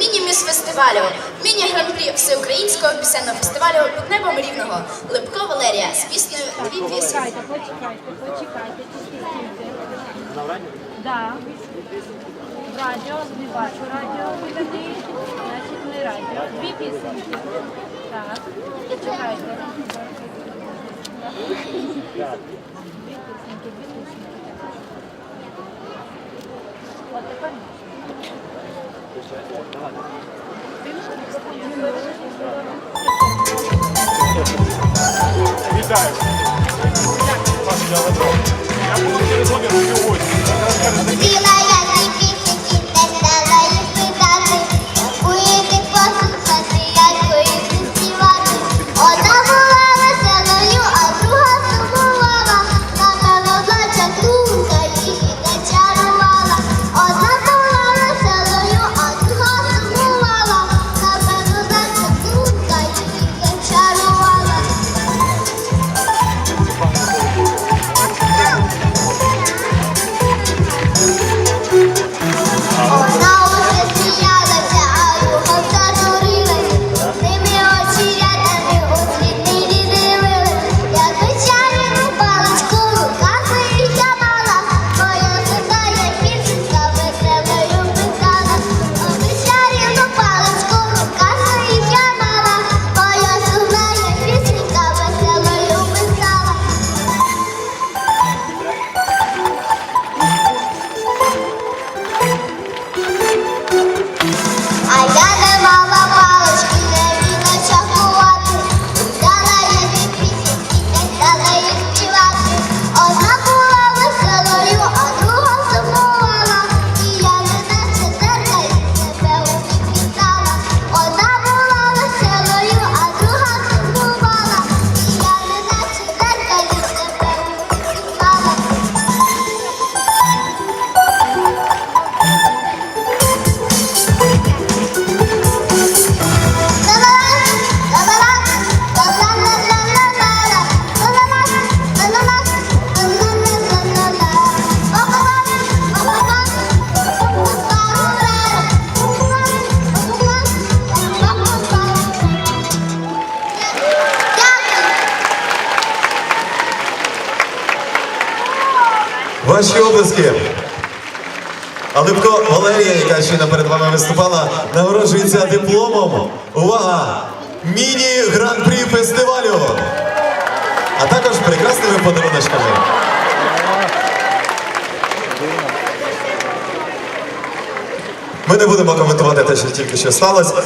міні-міс фестивалю, міні-гран-прі всеукраїнського пісенного фестивалю під небом рівного. Липко Валерія з піснею Дві пісні. Почекайте, почекайте, почекайте. В радіо, не бачу радіо, ви надаєте, значить не радіо. Дві пісеньки. Так. І чекайте. Дві пісеньки, дві пісеньки. От тепер. Вітаю. Паш, я. Я буду телефоні сьогодні. Ваші облески. А Липко Валерія, яка щойно перед вами виступала, нагороджується дипломом. Увага! Міні-гран-прі фестивалю. А також прекрасними подаруночками. Ми не будемо коментувати те, що тільки що сталося.